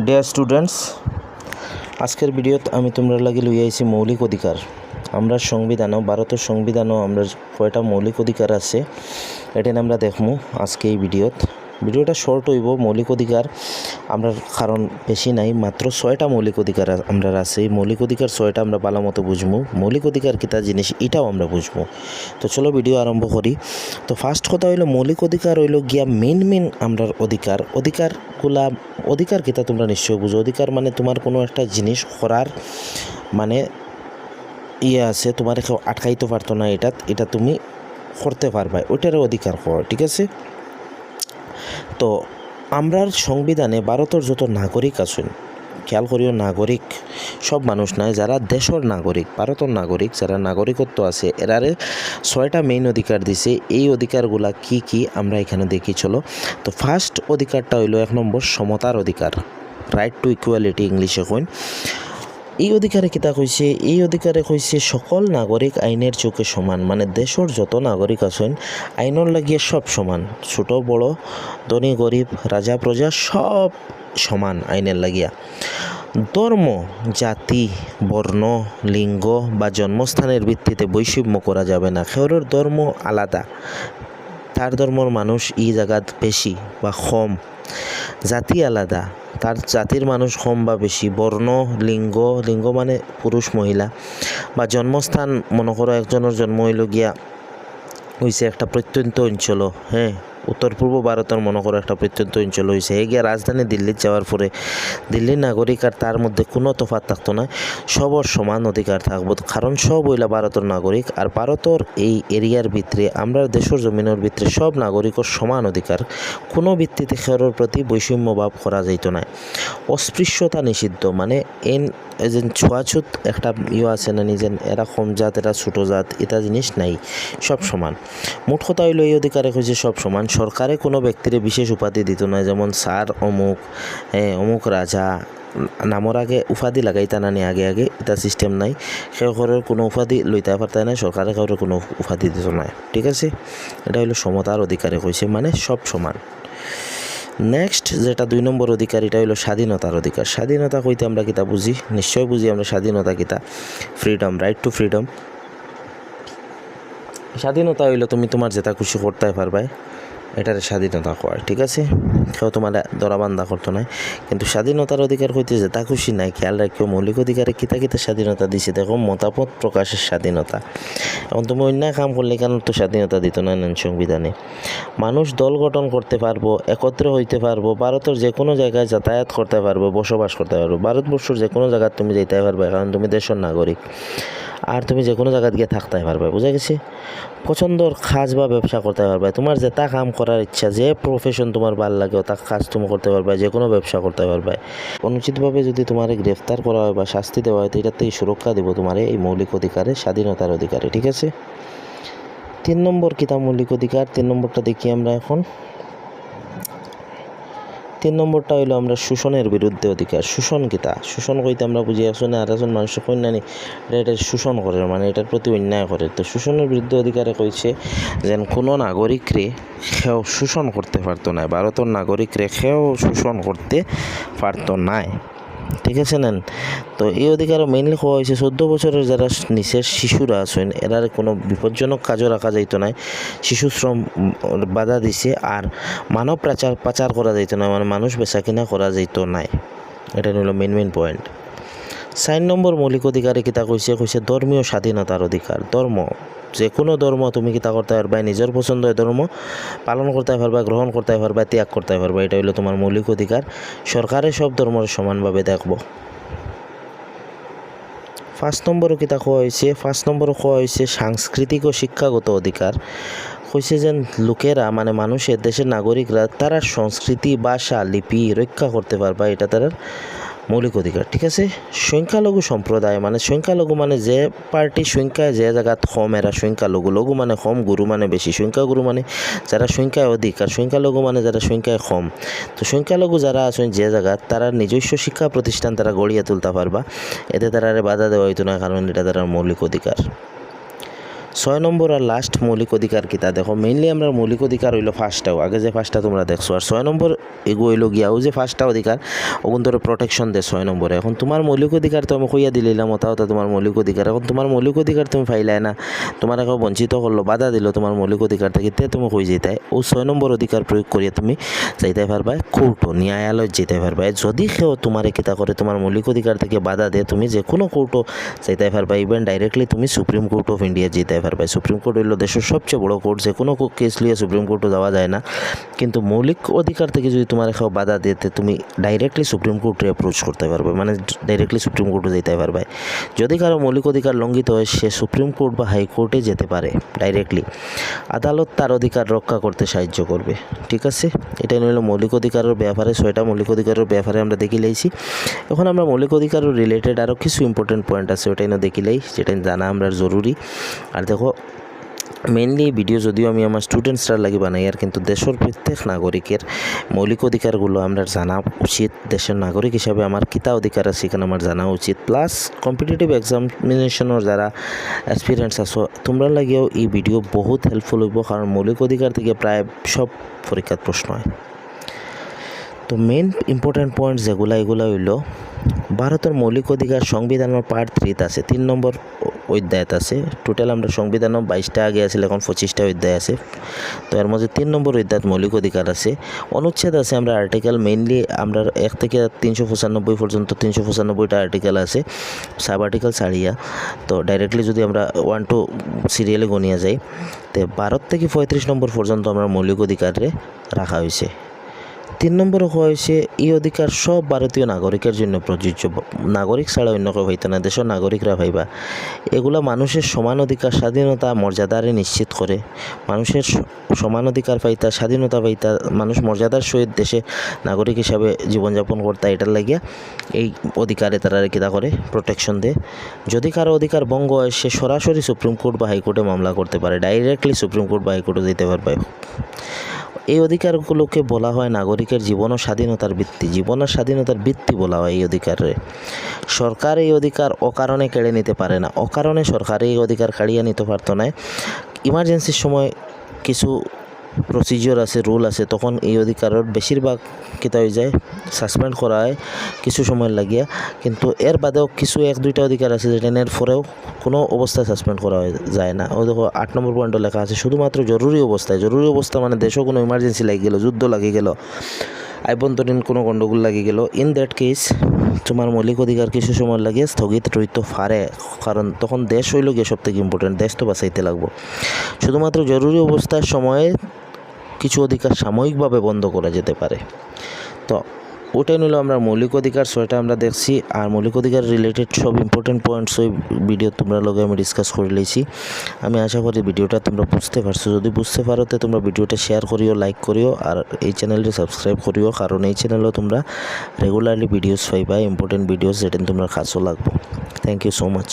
Dear students আজকের ভিডিওত আমি তোমরা লাগে লই আইছি মৌলিক অধিকার। আমরা সংবিধানও, ভারতের সংবিধানও, আমরা কয়টা মৌলিক অধিকার আছে, এটা আমরা দেখমু আজকে এই ভিডিওত। ভিডিওটা শর্ট হইব, মৌলিক অধিকার আমরা কারণ বেশি নাই, মাত্র ছয়টা মৌলিক অধিকার আমরা আছে। মৌলিক অধিকার ছয়টা আমরা ভালো মতো বুঝব মৌলিক অধিকার কিতা জিনিস এটাও আমরা বুঝব তো চলো ভিডিও আরম্ভ করি। তো ফার্স্ট কথা হইল, মৌলিক অধিকার হইল গিয়া মেন মেন আমরার অধিকার। অধিকারগুলা অধিকার কিতা তোমরা নিশ্চয়ই বুঝো। অধিকার মানে তোমার কোনো একটা জিনিস করার মানে ইয়ে আছে, তোমার কেউ আটকাইতে পারতো না এটা এটা তুমি করতে পারবা ওইটার অধিকার কর ঠিক আছে? তো আমরার সংবিধানে ভারতের যত নাগরিক আছেন, খেয়াল করিও নাগরিক সব মানুষ নয় যারা দেশের নাগরিক, ভারতের নাগরিক, যারা নাগরিকত্ব আছে, এরারে ছয়টা মেইন অধিকার দিছে, এই অধিকারগুলা কি কি আমরা এখানে দেখি, চলো। তো ফার্স্ট অধিকারটা হইল এক নম্বর সমতার অধিকার রাইট টু ইকুয়ালিটি ইংলিশে কইন। এই অধিকারে কিতা কইছে? এই অধিকারে কইছে সকল নাগরিক আইনের চোখে সমান মানে দেশের যত নাগরিক আছেন, আইনের লাগিয়ে সব সমান। ছোট, বড়, ধনী, গরিব, রাজা, প্রজা সব সমান আইনের লাগিয়া। ধর্ম, জাতি, বর্ণ, লিঙ্গ বা জন্মস্থানের ভিত্তিতে বৈষম্য করা যাবে না। খেয়রের ধর্ম আলাদা। তার ধর্মর মানুষ ই জায়গাত বেশি বা কম। জাতি আলাদা। তার জাতির মানুষ কম বা বেশি, বর্ণ, লিঙ্গ লিঙ্গ মানে পুরুষ, মহিলা। বা জন্মস্থান, মনে করো একজনের জন্ম হইল গিয়া হয়েছে একটা প্রত্যন্ত অঞ্চল হ্যাঁ? উত্তর পূর্ব ভারতের মনে করো একটা প্রত্যন্ত অঞ্চল হয়েছে। এই গিয়া রাজধানী দিল্লির যাওয়ার পরে দিল্লির নাগরিক আর তার মধ্যে কোনো তফাত থাকতো না, সবর সমান অধিকার থাকব। কারণ সব হইলা ভারতের নাগরিক আর ভারতের এই এরিয়ার ভিতরে, আমরা দেশের জমিনের ভিতরে সব নাগরিকের সমান অধিকার। কোনো ভিত্তিতে খেরোর প্রতি বৈষম্য ভাব করা যাইত না। অস্পৃশ্যতা নিষিদ্ধ মানে এন এজেন ছোঁয়াছুত একটা ইয়ে আছে না নিজেন এরা কম জাত, এরা ছোটো জাত, এটা জিনিস নাই, সব সমান। মোট কথা হইল এই অধিকারে হয়েছে সব সমান সরকারে কোনো ব্যক্তির বিশেষ উপাধি দিত না, যেমন স্যার, অমুক হ্যাঁ অমুক রাজা নামর আগে উপাধি লাগাইতা না আগে আগে, এটা সিস্টেম নাই। সে ঘরের কোনো উপাধি লইতে পারতে না সরকারে কাউরে কোনো উপাধি দিত না ঠিক আছে? এটা হলো সমতার অধিকারে কইছে মানে সব সমান। নেক্সট যেটা দুই নম্বর অধিকার এটা হলো স্বাধীনতার অধিকার স্বাধীনতা কইতে আমরা কিতা বুঝি? নিশ্চয় বুঝি আমরা স্বাধীনতা কিতা? ফ্রিডম রাইট টু ফ্রিডম স্বাধীনতা হইল তুমি তোমার যেটা খুশি করতে পারবে এটার স্বাধীনতা কয়, ঠিক আছে? কেউ তোমার দরাবান্ধা করতো নাই। কিন্তু স্বাধীনতার অধিকার হইতে যেটা খুশি নাই খেয়াল রাখিও মৌলিক অধিকারে কিতা কিতা স্বাধীনতা দিছে? দেখো, মতামত প্রকাশের স্বাধীনতা। এখন তুমি অন্যায় কাম করলে কেন তো স্বাধীনতা দিত না নেন সংবিধানে? মানুষ দল গঠন করতে পারব, একত্র হইতে পারব, ভারতের যে কোনো জায়গায় যাতায়াত করতে পারব, বসবাস করতে পারব। ভারতবর্ষের যে কোনো জায়গায় তুমি যেতে পারবে, কারণ তুমি দেশের নাগরিক। আর তুমি যে কোনো জায়গায় গিয়ে থাকতে পারবে, বুঝা গেছে? পছন্দর কাজ বা ব্যবসা করতে পারবে। তোমার যেটা কাম করার ইচ্ছা, যে প্রফেশন তোমার ভালো লাগে তা কাজ তুমি করতে পারবে যে কোনো ব্যবসা করতে পারবে। অনুচিতভাবে যদি তোমার গ্রেফতার করা হয় বা শাস্তি দেওয়া হয়, তো এটাতে সুরক্ষা দেবো তোমার এই মৌলিক অধিকারে স্বাধীনতার অধিকারে, ঠিক আছে? তিন নম্বর কিতা মৌলিক অধিকার, তিন নম্বরটা দেখি আমরা এখন। তিন নম্বরটা হইল আমরা শোষণের বিরুদ্ধে অধিকার। শোষণ গীতা শোষণ কইতে আমরা বুঝি আসলে আর একজন মানুষের কন্যানি, এটা এটা শোষণ করে মানে এটার প্রতি অন্যায় করে। তো শোষণের বিরুদ্ধে অধিকারে কইছে যেন কোনো নাগরিকরে সেও শোষণ করতে পারতো না, ভারতের নাগরিকরে সেও শোষণ করতে পারতো না ঠিক আছে নেন? তো এই অধিকারও মেইনলি হওয়া হয়েছে। চোদ্দ বছরের যারা নিচের শিশুরা আছেন, এরার কোনো বিপজ্জনক কাজও রাখা যাইতো না শিশু শ্রম বাধা দিছে আর মানব পাচার পাচার করা যাইতো না মানে মানুষ বেচা কিনা করা যাইতো নাই। এটা হলো মেন মেন পয়েন্ট চার নম্বর মৌলিক অধিকারে কিতা কইছে কইছে ধর্মীয় স্বাধীনতার অধিকার ধর্ম যে কোনো ধর্ম তুমি কিতা করতে পারবা নিজের পছন্দের ধর্ম পালন করতে পারবা গ্রহণ করতে পারবা ত্যাগ করতে পারবা এটা হলো তোমার মৌলিক অধিকার সরকারে সব ধর্মের সমানভাবে দেখব। পাঁচ নম্বরও কিতা কোয়া হয়েছে পাঁচ নম্বরও কোয়া হয়েছে সাংস্কৃতিক ও শিক্ষাগত অধিকার কইছে যে লোকেরা মানে মানুষের দেশের নাগরিকরা তারা সংস্কৃতি, ভাষা, লিপি, রক্ষা করতে পারবা, এটা তারা মৌলিক অধিকার ঠিক আছে? সংখ্যালঘু সম্প্রদায় মানে সংখ্যালঘু মানে যে পার্টি সংখ্যায় যে জায়গাত কম এরা সংখ্যালঘু লঘু মানে কম গুরু মানে বেশি সংখ্যাগুরু মানে যারা সংখ্যায় অধিক আর সংখ্যালঘু মানে যারা সংখ্যায় কম। তো সংখ্যালঘু যারা আছেন যে জায়গাত তারা নিজস্ব শিক্ষা প্রতিষ্ঠান তারা গড়িয়ে তুলতে পারবা এতে তারা বাধা দেওয়া হইতো না কারণ এটা তারা মৌলিক অধিকার ছয় নম্বর আর লাস্ট মৌলিক অধিকার কিতা দেখো মেইনলি আমরা মৌলিক অধিকার হইল ফার্স্টটাও আগে যে ফার্স্টটা তোমরা দেখছ, আর ছয় নম্বর এগু হইল গিয়া, ও যে ফার্স্টটা অধিকার ওগুন ধরে প্রোটেকশন দে ছয় নম্বরে। এখন তোমার মৌলিক অধিকার তো আমি কইয়া দিলাম ওটা ওটা তোমার মৌলিক অধিকার। এখন তোমার মৌলিক অধিকার তুমি পাইলাই না, তোমার এখন বঞ্চিত করল, বাধা দিল তোমার মৌলিক অধিকার থেকে, তে তুমি কই যেতাই ও ছয় নম্বর অধিকার প্রয়োগ করিয়া তুমি যাইতে পারবা কোর্টও ন্যায়ালয় যেতে পারবা যদি কেউ তোমার কিতা করে, তোমার মৌলিক অধিকার থেকে বাধা দেয়, তুমি যে কোনো কোর্টও যাইতে পারবা ইভেন ডাইরেক্টলি তুমি সুপ্রিম কোর্ট অফ ইন্ডিয়া যেতে পারবা সুপ্রিম কোর্ট হইল দেশের সবচেয়ে বড় কোর্ট যে কোনো কেস নিয়ে সুপ্রিম কোর্টও যাওয়া যায় না। কিন্তু মৌলিক অধিকার থেকে যদি তোমার কেউ বাধা দিতে তুমি ডাইরেক্টলি সুপ্রিম কোর্টে অ্যাপ্রোচ করতে পারবে মানে ডাইরেক্টলি সুপ্রিম কোর্টে যেতে পারবে। যদি কারও মৌলিক অধিকার লঙ্ঘিত হয়, সে সুপ্রিম কোর্ট বা হাইকোর্টে যেতে পারে ডাইরেক্টলি আদালত তার অধিকার রক্ষা করতে সাহায্য করবে, ঠিক আছে? এটাই হলো মৌলিক অধিকারের ব্যাপারে, ছয়টা মৌলিক অধিকারের ব্যাপারে আমরা দেখি লাইছি এখন আমরা মৌলিক অধিকার রিলেটেড আরও কিছু ইম্পর্টেন্ট পয়েন্ট আছে, ওটাই না দেখিলেই যেটা জানা আমরা জরুরি। আর দেখো মেনলি ভিডিও যদিও আমি আমার স্টুডেন্টসরা লাগি বানাই আর কিন্তু দেশের প্রত্যেক নাগরিকের মৌলিক অধিকারগুলো আমরা জানা উচিত। দেশের নাগরিক হিসাবে আমার কিতা অধিকার আছে সেখানে আমার জানা উচিত। প্লাস কম্পিটিটিভ এক্সামিনেশনের যারা এক্সপিরিয়েন্স আছো তোমরা লাগিয়েও এই ভিডিও বহুত হেল্পফুল হইব কারণ মৌলিক অধিকার থেকে প্রায় সব পরীক্ষার প্রশ্ন হয় তো মেইন ইম্পর্টেন্ট পয়েন্ট যেগুলো এগুলো হইল ভারতের মৌলিক অধিকার সংবিধানের পার্ট থ্রিত আছে। তিন নম্বর অধ্যায়ত আছে। টোটাল আমরা সংবিধানও বাইশটা আগে আছে এখন পঁচিশটা অধ্যায় আছে। তো এর মধ্যে তিন নম্বর অধ্যায়ত মৌলিক অধিকার আছে। অনুচ্ছেদ আছে আমরা আর্টিকেল মেইনলি আমরা এক থেকে তিনশো পঁচানব্বই পর্যন্ত তিনশো পঁচানব্বইটা আর্টিকেল আছে সাব আর্টিকেল ছাড়িয়া। তো ডাইরেক্টলি যদি আমরা ওয়ান টু সিরিয়ালে গনিয়া যাই, তো ভারত থেকে পঁয়ত্রিশ নম্বর পর্যন্ত আমরা মৌলিক অধিকারে রাখা হয়েছে তিন নম্বরে হয়েছে এই অধিকার সব ভারতীয় নাগরিকের জন্য প্রযোজ্য। নাগরিক ছাড়া অন্য কেউ হইতো না, দেশের নাগরিকরা ভাইবা। এগুলো মানুষের সমান অধিকার, স্বাধীনতা, মর্যাদারে নিশ্চিত করে। মানুষের সমান অধিকার পাইতা, স্বাধীনতা পাইতা, মানুষ মর্যাদার সহিত দেশে নাগরিক হিসাবে জীবনযাপন করতা, এটার লাগিয়া এই অধিকারে তারা কিতা করে প্রোটেকশন দেয়। যদি কারও অধিকার ভঙ্গ হয়, সে সরাসরি সুপ্রিম কোর্ট বা হাইকোর্টে মামলা করতে পারে ডাইরেক্টলি সুপ্রিম কোর্ট বা হাইকোর্টে দিতে পারবে। এই অধিকারগুলোকে বলা হয় নাগরিকের জীবন ও স্বাধীনতার ভিত্তি। জীবন ও স্বাধীনতার ভিত্তি বলা হয় এই অধিকারে। সরকার এই অধিকার অকারণে কেড়ে নিতে পারে না। অকারণে সরকার এই অধিকার কাড়িয়ে নিতে পারতো না। ইমার্জেন্সির সময় কিছু প্রসিজিওর আছে রুল আছে, তখন এই অধিকারের বেশিরভাগ কিতা হয়ে যায় সাসপেন্ড করা হয়, কিছু সময় লাগিয়া কিন্তু এর বাদেও কিছু এক, দুইটা অধিকার আছে যেটা এর পরেও কোনো অবস্থায় সাসপেন্ড করা যায় না। ওই দেখো আট নম্বর পয়েন্টও লেখা আছে শুধুমাত্র জরুরি অবস্থায় জরুরি অবস্থা মানে দেশেও কোনো ইমার্জেন্সি লাগি গেল, যুদ্ধ লাগি গেল আভ্যন্তরীণ কোনো গণ্ডগোল লাগি গেল। ইন দ্যাট কেস তোমার মৌলিক অধিকার কিছু সময় লাগে, স্থগিত রইতে পারে কারণ তখন দেশ হইল গিয়ে সব থেকে ইম্পর্টেন্ট দেশ তো বাঁচাইতে লাগবো। শুধুমাত্র জরুরি অবস্থার সময়ে কিছু অধিকার সাময়িকভাবে বন্ধ করা যেতে পারে। তো, ওটাই নিল আমরা মৌলিক অধিকার ছয়টা আমরা দেখছি। আর মৌলিক অধিকার রিলেটেড সব ইম্পর্টেন্ট পয়েন্টস ওই ভিডিও তোমরা লগে আমি ডিসকাস করে লইছি আমি আশা করি ভিডিওটা তোমরা বুঝতে পারছ। যদি বুঝতে পারো, তো তোমরা ভিডিওটা শেয়ার করিও লাইক করিও, আর এই চ্যানেলটি সাবস্ক্রাইব করিও, কারণ এই চ্যানেলও তোমরা রেগুলারলি ভিডিওস পাইবা ইম্পর্টেন্ট ভিডিওস যেটা তোমরা কাছেও লাগবো। Thank you so much